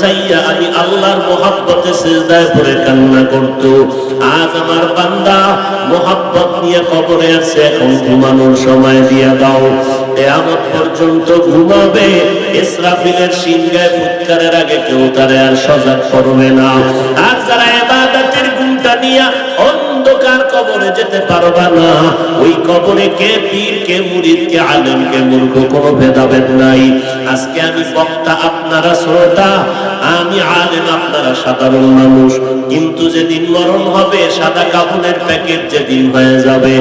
চাইয়া আমি আল্লাহর মোহাব্বতে সেজদায় পড়ে কান্না করত। আজ আমার বান্দা মোহাব্বত নিয়ে কবরে আছে, এখন ঘুমানোর সময় দিয়া দাও। কেয়ামত পর্যন্ত ঘুমাবে, ইসরাফিলের সিংহায় ফুৎকারের আগে কেউ তারে আর সজাগ করবে না। আর যারা এবাদতের গুণটা নিয়ে অন্ধকার কবরে যেতে পারবা না, ওই কবরে কে পীর, কে মুরিদ, কে আলেম, কে মূর্খ, কোনো ভেদাভেদ নাই। আজকে আমি বক্তা আপনারা শ্রোতা, আমি আলেম আপনারা সাধারণ মানুষ। কিন্তু যেদিন মরণ হবে, সাদা কাপড়ের প্যাকেট যেদিন হয়ে যাবে,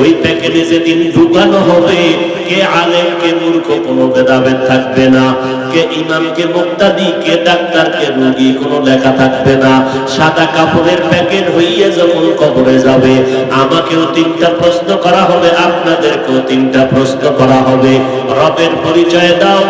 ওই প্যাকেটে যেদিন ঢুকানো হবে, কে আলেম, কে মূর্খ, কোনো ভেদাভেদ থাকবে না। কে ইমাম, কে মুক্তাদি, কে ডাক্তার, কে রোগী, কোনো লেখা থাকবে না। সাদা কাপড়ের প্যাকেট হইয়ে যখন কবরে যাবে, আমাকেও তিনটা প্রশ্ন করা হবে, আপনাদেরকেও তিনটা প্রশ্ন করা হবে। রবের পরিচয় দাও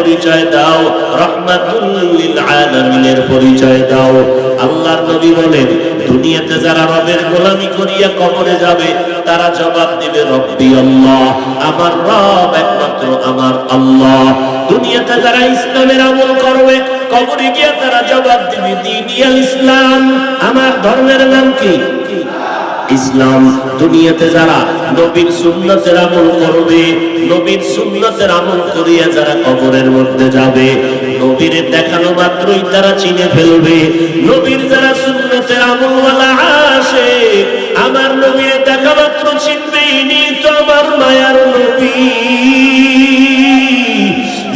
পরিচয় দাও রহমাতুল্লিল আলামিনের পরিচয় দাও। আল্লাহর নবী বলেন, দুনিয়াতে যারা রবের গোলামি করিয়া কবরে যাবে, তারা জবাব দিবে, রব্বি আল্লাহ, আমার রব একমাত্র আমার আল্লাহ। দুনিয়াতে যারা ইসলামের আমল করবে, কবরে গিয়ে তারা জবাব দিবে দিনিয়াল ইসলাম। আমার ধর্মের নাম কি? ইসলাম। দুনিয়াতে যারা নবীর সুন্নতের আমল করবে নবীর সুন্নতের আমল করিয়া যারা কবরের মধ্যে যাবে, নবীর দেখানো মাত্রই তারা চিনে ফেলবে। নবীর যারা সুন্নতের আমলওয়ালা আসে, আমার নবীর দেখা মাত্র চিনবে ইনি তো আমার মায়ার নবী।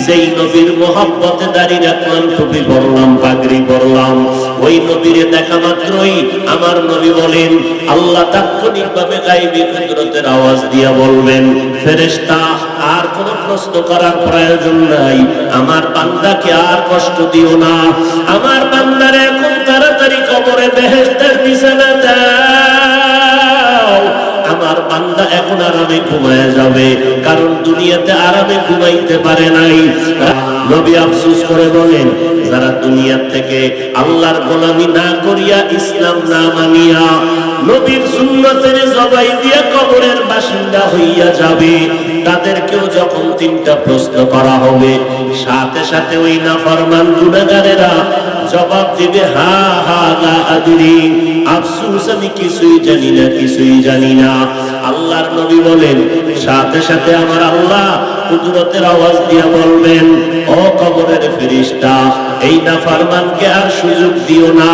যেই নবীর মোহাব্বতে দাঁড়িয়ে রাখলাম, টুপি পরলাম, পাগড়ি পরলাম, ওই নবীর দেখা মাত্রই আমার নবী বলেন, আল্লাহ তাৎক্ষণিক ভাবে গাইবি কুদরতের আওয়াজ দিয়া বলবেন ফেরেশতা, আর কোন প্রশ্ন করার প্রয়োজন নাই। আমার বান্দাকে আর কষ্ট দিও না। আমার বান্দারে এখন তাড়াতাড়ি কবরে বেহেশতের বিছানা দাও। আমার বান্দা এখন আরামে ঘুমায় যাবে, কারণ দুনিয়াতে আরামে ঘুমাইতে পারে নাই। নবী আফসুস করে বলেন, যারা দুনিয়ার থেকে আল্লাহর গোলামি না করিয়া ইসলাম না মানিয়া নবীর জবাই কবরের বাসিন্দা হইয়া যাবে। যখন তিনটা প্রশ্ন করা হবে, সাথে সাথে ওই গুণাগারেরা জবাব দিবে, হা হা আফসোস, আমি কিছুই জানি না, কিছুই জানি না। আল্লাহর নবী বলেন, সাথে সাথে আমার আল্লাহ কুদরতের আওয়াজ দিয়া বলবেন, ও কবরের ফেরেশতা, এই না ফরমানকে আর সুযোগ দিও না।